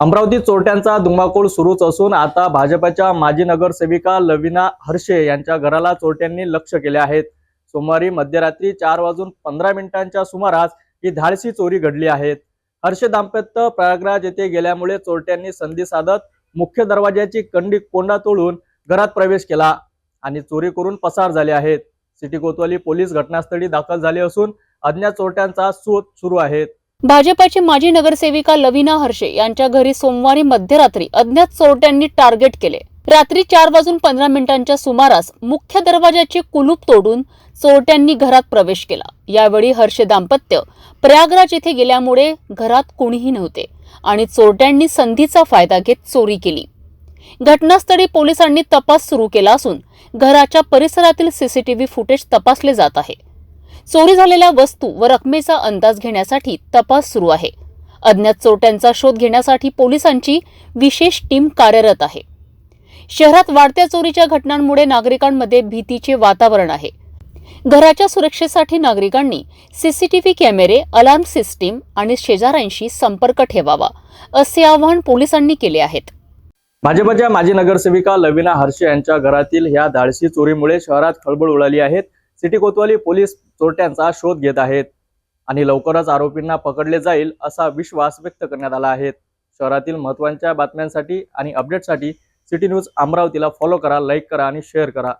अमरावती चोरट्यांचा धुमाकूळ सुरूच असून आता भाजपच्या माजी नगरसेविका लविना हर्षे यांच्या घराला चोरट्यांनी लक्ष केले आहेत. सोमवारी मध्यरात्री चार वाजून पंधरा मिनिटांच्या सुमारास ही धाडसी चोरी घडली आहे हर्षे दाम्पत्य प्रयागराज येथे गेल्यामुळे चोरट्यांनी संधी साधत मुख्य दरवाजाची कंडी कोंडा तोडून घरात प्रवेश केला आणि चोरी करून पसार झाले आहेत. सिटी कोतवाली पोलीस घटनास्थळी दाखल झाले असून अज्ञात चोरट्यांचा शोध सुरू आहे. भाजपाची माजी नगरसेविका लविना हर्षे यांच्या घरी सोमवारी मध्यरात्री अज्ञात चोरट्यांनी टार्गेट केले. रात्री चार वाजून पंधरा मिनिटांच्या सुमारास मुख्य दरवाजाचे कुलूप तोडून चोरट्यांनी घरात प्रवेश केला. यावेळी हर्षे दाम्पत्य प्रयागराज येथे गेल्यामुळे घरात कोणीही नव्हते आणि चोरट्यांनी संधीचा फायदा घेत चोरी केली. घटनास्थळी पोलिसांनी तपास सुरू केला असून घराच्या परिसरातील सीसीटीव्ही फुटेज तपासले जात आहे. चोरी झालेल्या वस्तू व रकमेचा अंदाज घेण्यासाठी तपास सुरू आहे. अज्ञात चोरट्यांचा शोध घेण्यासाठी पोलिसांची विशेष टीम कार्यरत आहे. शहरात वाढत्या चोरीच्या घटनांमुळे नागरिकांमध्ये भीतीचे वातावरण आहे. घराच्या सुरक्षेसाठी नागरिकांनी सीसीटीव्ही कॅमेरे अलार्म सिस्टीम आणि शेजाऱ्यांशी संपर्क ठेवावा असे आवाहन पोलिसांनी केले आहेत. भाजपच्या माजी नगरसेविका लविना हर्षे यांच्या घरातील ह्या धाडसी चोरीमुळे शहरात खळबळ उडाली आहे. सिटी कोतवाली पोलीस चोरट्यांचा शोध घेत आहेत आणि लवकरच आरोपींना पकडले जाईल असा विश्वास व्यक्त करण्यात आला आहे. शहरातील महत्त्वाच्या बातम्यांसाठी आणि अपडेटसाठी सिटी न्यूज अमरावतीला फॉलो करा लाईक करा आणि शेअर करा.